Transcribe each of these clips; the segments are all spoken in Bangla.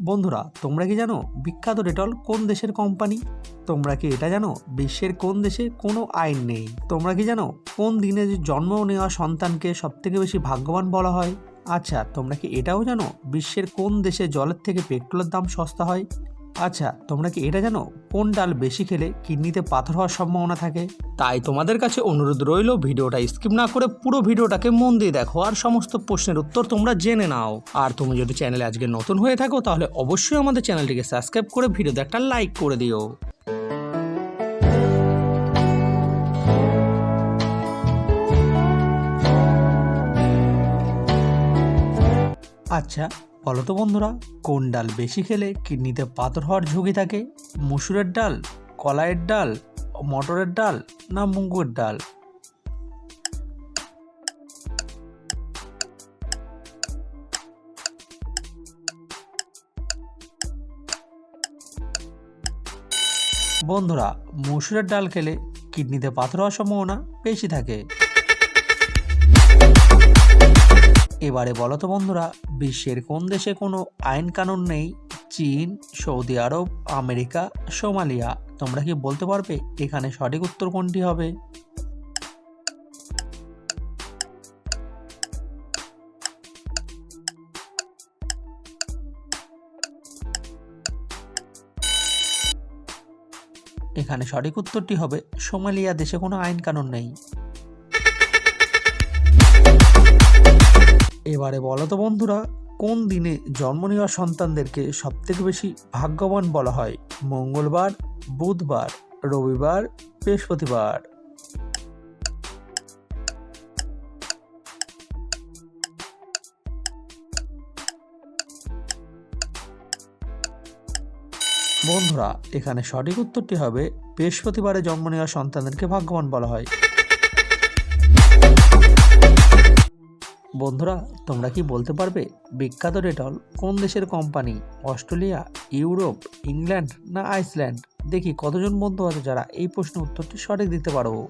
বন্ধুরা, তোমরা কি জানো বিখ্যাত ডেটল কোন দেশের কোম্পানি? তোমরা কি এটা জানো বিশ্বের কোন দেশে কোনো আইন নেই? তোমরা কি জানো কোন দিনে জন্ম নেওয়া সন্তানকে সবথেকে বেশি ভাগ্যবান বলা হয়? আচ্ছা তোমরা কি এটাও জানো বিশ্বের কোন দেশে জলের থেকে পেট্রোলের দাম সস্তা হয়? আচ্ছা তোমরা কি এটা জানো? কোন ডাল বেশি খেলে কিডনিতে পাথর হওয়ার সম্ভাবনা থাকে? তাই তোমাদের কাছে অনুরোধ রইল, ভিডিওটা স্কিপ না করে পুরো ভিডিওটাকে মন দিয়ে দেখো আর সমস্ত প্রশ্নের উত্তর তোমরা জেনে নাও। আর তুমি যদি চ্যানেলে আজকে নতুন হয়ে থাকো, তাহলে অবশ্যই আমাদের চ্যানেলটিকে সাবস্ক্রাইব করে ভিডিওতে একটা লাইক করে দিও। আচ্ছা বলো তো বন্ধুরা, কোন ডাল বেশি খেলে কিডনিতে পাথর হওয়ার ঝুঁকি থাকে? মুসুরের ডাল, কলাইয়ের ডাল, মটরের ডাল না মুগুর ডাল? বন্ধুরা, মসুরের ডাল খেলে কিডনিতে পাথর হওয়ার সম্ভাবনা বেশি থাকে। এবারে বলো তো বন্ধুরা, বিশ্বের কোন দেশে কোনো আইন কানুন নেই? চীন, সৌদি আরব, আমেরিকা, সোমালিয়া। তোমরা কি বলতে পারবে এখানে সঠিক উত্তর কোনটি হবে? এখানে সঠিক উত্তরটি হবে, সোমালিয়া দেশে কোনো আইন কানুন নেই। এবারে বলো তো বন্ধুরা, কোন দিনে জন্ম নেওয়া সন্তানদেরকে সবথেকে বেশি ভাগ্যবান বলা হয়? মঙ্গলবার, বুধবার, রবিবার, বৃহস্পতিবার? বন্ধুরা, এখানে সঠিক উত্তরটি হবে, বৃহস্পতিবারে জন্ম নেওয়া সন্তানদেরকে ভাগ্যবান বলা হয়। বন্ধুরা, তোমরা কি বলতে পারবে বিখ্যাত ডেটল কোন দেশের কোম্পানি? অস্ট্রেলিয়া, ইউরোপ, ইংল্যান্ড না আইসল্যান্ড? দেখি কতজন বন্ধু আছে যারা এই প্রশ্নের উত্তরটি সঠিক দিতে পারব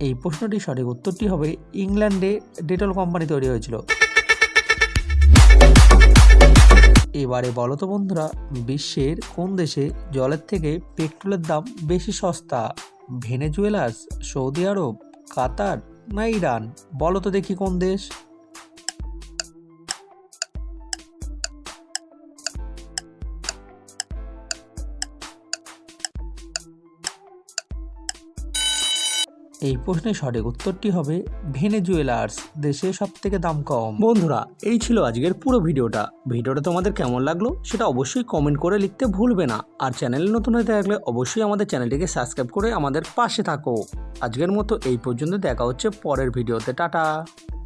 এই প্রশ্নটি সঠিক উত্তরটি হবে, ইংল্যান্ডে ডেটল কোম্পানি তৈরি হয়েছিল। এবারে বলো তো বন্ধুরা, বিশ্বের কোন দেশে জলের থেকে পেট্রোলের দাম বেশি সস্তা? ভেনেজুয়েলাস, সৌদি আরব, কাতার না ইরান? বলো তো দেখি কোন দেশ। এই প্রশ্নের সঠিক উত্তরটি হবে ভেনেজুয়েলার্স দেশে সব থেকে দাম কম। বন্ধুরা, এই ছিল আজকের পুরো ভিডিওটা। ভিডিওটা তোমাদের কেমন লাগল সেটা অবশ্যই কমেন্ট করে লিখতে ভুলবে না। আর চ্যানেলে নতুন হয়ে থাকলে অবশ্যই আমাদের চ্যানেলটিকে সাবস্ক্রাইব করে আমাদের পাশে থাকো। আজকের মতো এই পর্যন্ত দেখা হচ্ছে পরের ভিডিওতে। টাটা!